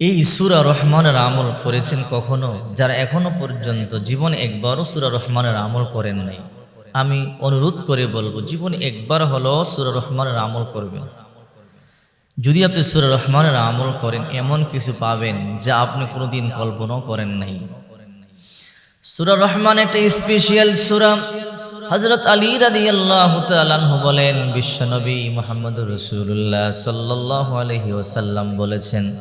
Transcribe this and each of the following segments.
এই সুরা রহমানের আমল করেছেন কখনো? যারা এখনও পর্যন্ত জীবন একবারও সুরা রহমানের আমল করেন নাই। আমি অনুরোধ করে বলব, জীবন একবার হলো সুরা রহমানের আমল করবেন। যদি আপনি সুরা রহমানের আমল করেন, এমন কিছু পাবেন যা আপনি কোনোদিন কল্পনাও করেন নাই। সুরা রহমান একটা স্পেশাল সুরা। হজরত আলী রাদি আল্লাহ তালানহু বলেন, বিশ্বনবী মোহাম্মদ রসুল্লাহ সাল্লাহ আলহি ওসাল্লাম বলেছেন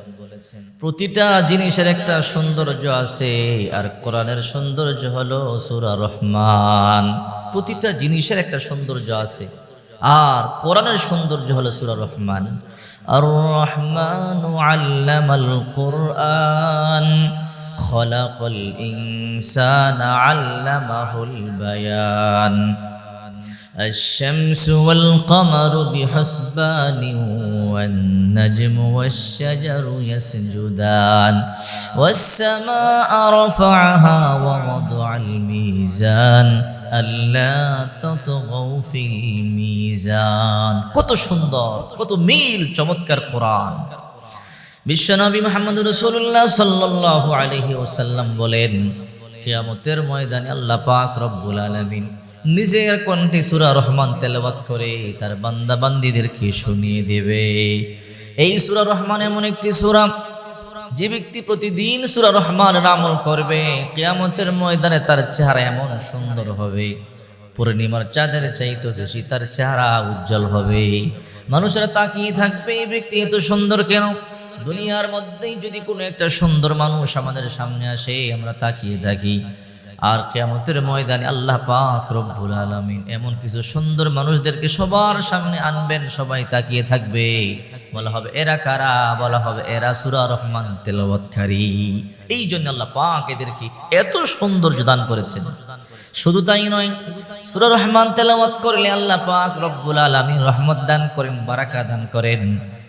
প্রতিটা জিনিসের একটা সৌন্দর্য আছে, আর কোরআনের সৌন্দর্য হলো সুরা রহমান। প্রতিটা জিনিসের একটা সৌন্দর্য আছে, আর কোরআনের সৌন্দর্য হলো সুরা রহমান। আর রহমান আল্লামাল কোরআন, খলাকল ইনসান আল্লামাহুল বায়ান। الشمس والقمر بحسبان والنجم والشجر يسجدان والسماء رفعها ووضع الميزان ألا تطغوا في الميزان কত সুন্দর কত মিল চমৎকার কোরআন বিশ্বনবী মোহাম্মদ রসুল্লাহ সাল্লাহ আলহি ওসাল্লাম বলেন কেয়ামতের ময়দানে আল্লাহ পাক রব্বুল আলমিন নিজের কণ্ঠে সুরা রহমান তেলাবাত করে তার বান্দা বান্দিদেরকে শুনিয়ে দেবে? এই সুরা রহমান এমন একটি সুরা যে ব্যক্তি প্রতিদিন সুরা রহমান আমল করবে, কেয়ামতের ময়দানে তার চেহারা এমন সুন্দর হবে, পূর্ণিমার চাঁদের চাইতে বেশি তার চেহারা উজ্জ্বল হবে। মানুষেরা তাকিয়ে থাকবে, এই ব্যক্তি এত সুন্দর কেন? দুনিয়ার মধ্যেই যদি কোনো একটা সুন্দর মানুষ আমাদের সামনে আসে, আমরা তাকিয়ে থাকি। আর কেমতের ময়দানে আল্লাহ পাক রব্বুল আলমিন এমন কিছু সুন্দর মানুষদেরকে সবার সামনে আনবেন, সবাই তাকিয়ে থাকবে। বলা হবে, এরা কারা? বলা হবে, এরা সুরা রহমান তেলাওয়াতকারী। এই জন্য আল্লাহ পাক এদেরকে এত সৌন্দর্য দান করেছেন। শুধু তাই নয়, সুরা রহমান তেলাওয়াত করলে আল্লাহ পাক রব্বুল আলমিন রহমত দান করেন, বারাকা দান করেন।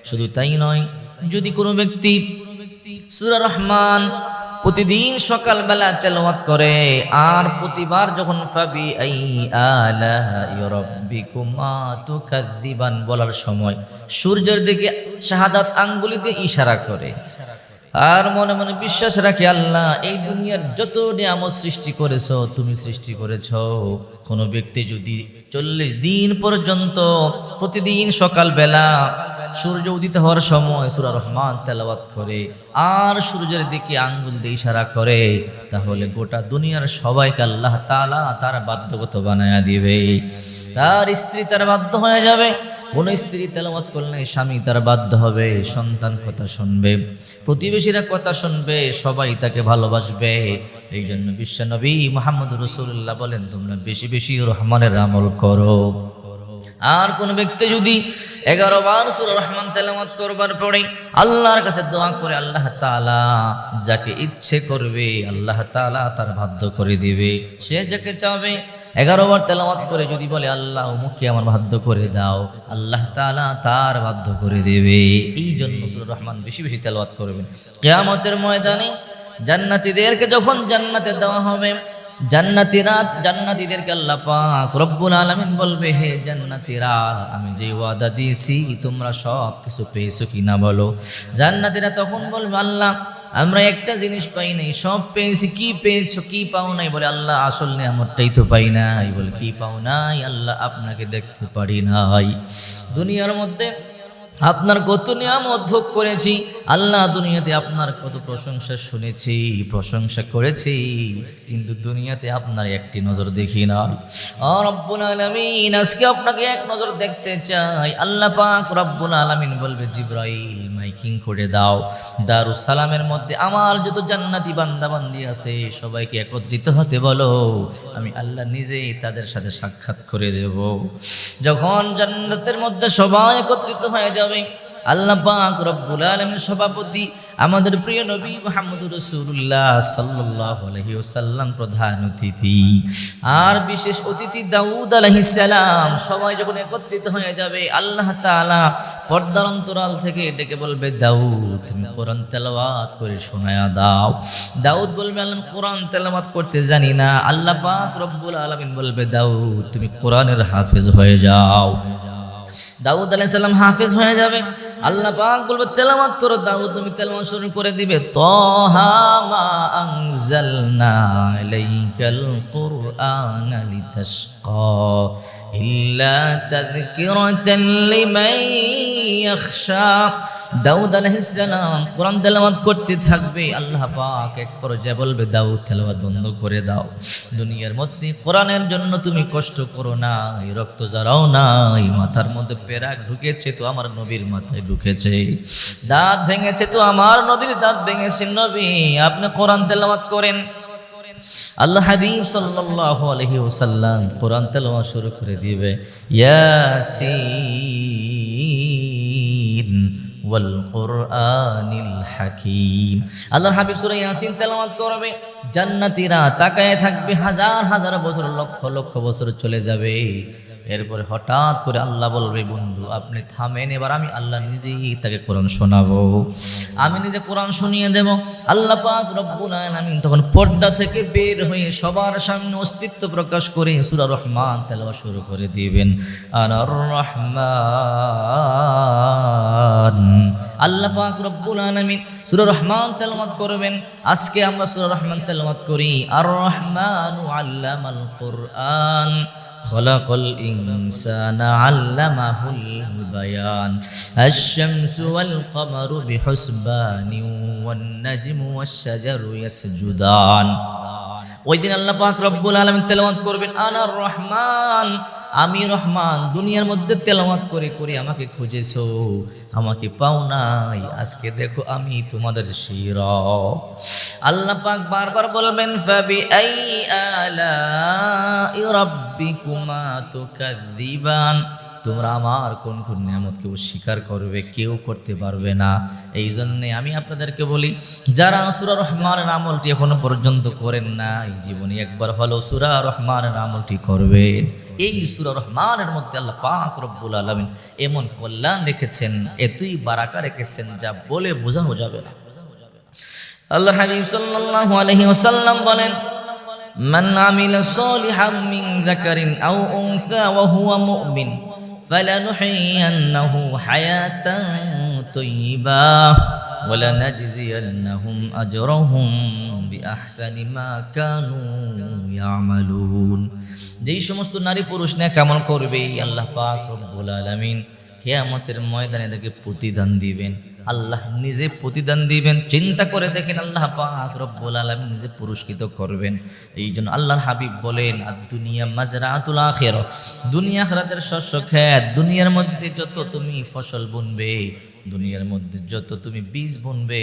শুধু তাই নয়, যদি কোনো ব্যক্তি সুরা রহমান প্রতিদিন সকালবেলা তেলাওয়াত করে, আর প্রতিবার যখন ফাবি আই বলার সময় সূর্যের দিকে শাহাদাত আঙ্গুলিতে ইশারা করে। আর মনে মনে বিশ্বাস রাখে, আল্লাহ, এই দুনিয়ার যত নিয়ামত সৃষ্টি করেছ, তুমি সৃষ্টি করেছ। কোনো ব্যক্তি যদি চল্লিশ দিন পর্যন্ত প্রতিদিন সকালবেলা সূর্য উদিত হওয়ার সময় সুরা রহমান তেলাওয়াত করে, আর সূর্যের দিকে আঙ্গুল দিয়ে ইশারা করে, তাহলে গোটা দুনিয়ার সবাইকে আল্লাহ তালা তার বাধ্যগত বানায়া দিবে। তার স্ত্রী তার বাধ্য হয়ে যাবে। কোন স্ত্রী তেলাওয়াত করলে স্বামী তার বাধ্য হবে, সন্তান কথা শুনবে, প্রতিবেশীরা কথা শুনবে, সবাই তাকে ভালোবাসবে। এই জন্য বিশ্বনবী মোহাম্মদ রসুল্লাহ বলেন, তোমরা বেশি বেশি রহমানের আমল করো। আর কোন ব্যক্তি যদি এগারো বার সুর রহমান তেলামত করবার পরে আল্লাহর কাছে দোয়া করে, আল্লাহ তালা যাকে ইচ্ছে করবে, আল্লাহ তালা তার বাধ্য করে দিবে। সে যাকে চাবে, এগারো বার তেলাওয়াত করে যদি বলে, আল্লাহ মুখে আমার বাধ্য করে দাও, আল্লাহ তালা তার বাধ্য করে দেবে। এই জন্য সুর রহমান বেশি বেশি তেলাওয়াত করবেন। কেয়ামতের ময়দানে জান্নাতীদেরকে যখন জান্নাতে দেওয়া হবে জান্নাতিরা জান্নাতীদেরকে আল্লাহ পাক রব্বুল আলামিন বলবে, হে জান্নাতিরা আমি যে ওয়াদা দিয়েছি, তোমরা সব কিছু পেয়েছ কিনা বলো? জান্নাতিরা তখন বলবে, আল্লাহ, আমরা একটা জিনিস পাই নাই, সব পেয়েছি, কি পেয়েছ, কি পাও নাই? বলে, আল্লাহ, আসল নিয়ামতটাই তো পাই নাই। বলে, কি পাও নাই? আল্লাহ আপনাকে দেখতে পারি নাই। দুনিয়ার মধ্যে আপনার কত নিয়ামত ভোগ করেছি আল্লাহ দুনিয়াতে আপনার কত প্রশংসা শুনেছি, প্রশংসা করেছি, কিন্তু দুনিয়াতে আপনার একটি নজর দেখি না। আর রব্বুল আলামিন, আজকে আপনাকে এক নজর দেখতে চাই। আল্লাহ পাক রব্বুল আলামিন বলবে, জিব্রাইল, মাইকিং করে দাও। দারুস সালামের মধ্যে আমার যত জান্নাতি বান্দা বান্দি আছে, সবাইকে একত্রিত হতে বলো। আমি আল্লাহ নিজেই তাদের সাথে সাক্ষাৎ করে দেব। যখন জান্নাতের মধ্যে সবাই একত্রিত হয়ে যাবে আল্লাহ পাক রব্বুল আলামিন সভাপতি, আমাদের প্রিয় নবী মুহাম্মদুর আলাইহি ওয়াসাল্লাম প্রধান অতিথি। আর বিশেষ অতিথি দাউদ আলাইহিস সালাম, সবাই যখন একত্রিত হয়ে যাবে, আল্লাহ তাআলা পর্দার অন্তরাল থেকে ডেকে বলবে, দাউদ, তুমি কোরআন তেলাওয়াত করে শোনায়া দাও। দাউদ বলবে, আল্লাহ কোরআন তেলাওয়াত করতে জানি না। আল্লাহ পাক রব্বুল আলামিন বলবে, দাউদ, তুমি কোরআনের হাফেজ হয়ে যাও। দাউদ আলাইসাল্লাম হাফেজ হয়ে যাবে। আল্লাহ পাক বলবে তেলামাত করো, দাও, তুমি তেলামাত শুরু করে দিবে। তহা মা আনজালনা আলাইকাল কুরআন লিতাশকা ইল্লা তাযকিরাতান লিমান ইয়াখশা। দাউদ আলাইহিস সালাম কোরআন তেলাওয়াত করতে থাকবে। আল্লাহ পাক এক পর্যায়ে বলবে, দাউদ, তেলাওয়াত বন্ধ করে দাও। দুনিয়ার মধ্যে কোরআনের জন্য তুমি কষ্ট করো না, এই রক্ত জড়াও না, এই মাথার মধ্যে পেরাক ঢুকেছে তো আমার নবীর মাথায় ঢুকেছে। দাঁত ভেঙেছে তো আমার নবীর দাঁত ভেঙেছে, নবী, আপনি কোরআন তেলাওয়াত করেন। আল্লাহ হাবিব সাল্লাল্লাহু আলাইহি ওয়াসাল্লাম কোরআন তেলাওয়াত শুরু করে দিবে, ইয়াসিন কুরআনিল হাকীম। করবে জান্নাতীরা তাকায় থাকবে হাজার হাজার বছর লক্ষ লক্ষ বছর চলে যাবে। এরপরে হঠাৎ করে আল্লাহ বলবে বন্ধু, আপনি থামেন, এবার আমি আল্লাহ নিজেই তাকে কোরআন শোনাবো। আমি নিজে কোরআন শুনিয়ে দেব। আল্লাহ পাক রব্বুল আলামিন তখন পর্দা থেকে বের হয়ে সবার সামনে অস্তিত্ব প্রকাশ করে সূরা রহমান তেলাওয়াত শুরু করে দিবেন। আনার রহমান। আল্লাহ পাক রব্বুল আলামিন সূরা রহমান তেলাওয়াত করবেন। আজকে আমরা সূরা রহমান তেলাওয়াত করি। আর রহমানু আল্লামাল কোরআন। خلق الإنسان علمه البيان الشمس والقمر بحسبان والنجم والشجر يسجدان ওই দিন আল্লাহ পাক রব্বুল আলামিন তেলাওয়াত করবেন আনার রহমান আমি রহমান, দুনিয়ার মধ্যে তেলামাত করে করে আমাকে খুঁজেছ। আমাকে পাও নাই। আজকে দেখো আমি তোমাদের সেই রব আল্লাহ পাক বারবার বলবেন ফাবি আই আলা রাব্বিকুমা তুকাদ্দিবান? তোমরা আমার কোন কোন নিয়ামতকে অস্বীকার করবে, কেউ করতে পারবে না। এই জন্যে আমি আপনাদেরকে বলি, যারা সুরা রহমানের আমলটি এখনও পর্যন্ত করেন না এই জীবনে একবার হলো সুরা রহমানের আমলটি করবেন। এই সুরা রহমানের মধ্যে আল্লাহ পাক রব্বুল আলমিন এমন কল্যাণ রেখেছেন, এতই বারাকা রেখেছেন, যা বলে বোঝানো যাবে না। আল্লাহ হাবিব সাল্লাল্লাহু আলাইহি ওয়াসাল্লাম বলেন, মান আমিলা সালিহাম মিন যাকারিন আও উনসা ওয়া হুয়া মুমিন। فلنحيينه حياة طيبة ولنجزينهم أجرهم بأحسن ما كانوا يعملون যেই সমস্ত নারী পুরুষ নে কেমন করবে আল্লাহ পাক রব্বুল আলামিন কেয়ামতের ময়দানে তাকে প্রতিদান দিবেন আল্লাহ নিজে প্রতিদান দিবেন, চিন্তা করে দেখেন আল্লাহ পাক রব্বুল আলামিন নিজে পুরস্কৃত করবেন। এই জন্য আল্লাহর হাবিব বলেন আর দুনিয়া মাজরাতুল আখির দুনিয়া আখিরাতের শস্য খেত দুনিয়ার মধ্যে যত তুমি ফসল বুনবে, দুনিয়ার মধ্যে যত তুমি বীজ বুনবে,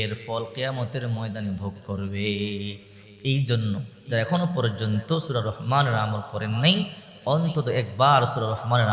এর ফল কেয়ামতের ময়দানে ভোগ করবে। এই জন্য যারা এখনও পর্যন্ত সুরা রহমানের আমল করেন নাই, অন্তত একবার সুরা রহমানের